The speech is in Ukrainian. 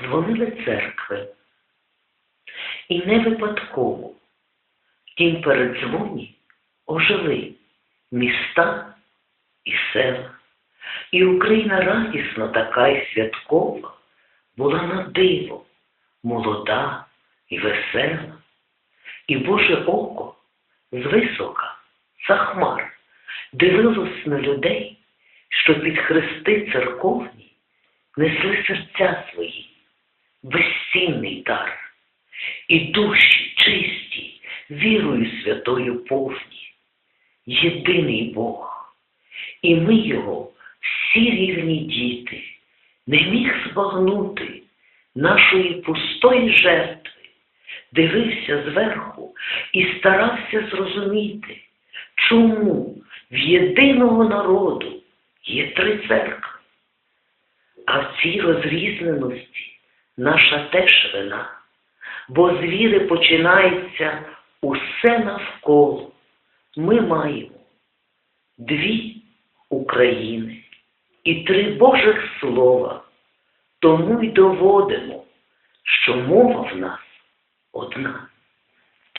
дзвонили церкви. І не випадково тім передзвоні ожили міста і села. І Україна радісна така і святкова була на диво, молода і весела. І Боже око звисока, за хмар, дивилось на людей, що під хрести церковні несли серця свої, і душі чисті, вірою святою повні, єдиний Бог, і ми його, всі рівні діти, не міг збагнути нашої пустої жертви, дивився зверху і старався зрозуміти, чому в єдиного народу є три церкви. А в цій розрізненості наша теж вина, бо звіри починається усе навколо. Ми маємо дві України і три Божих слова, тому й доводимо, що мова в нас одна.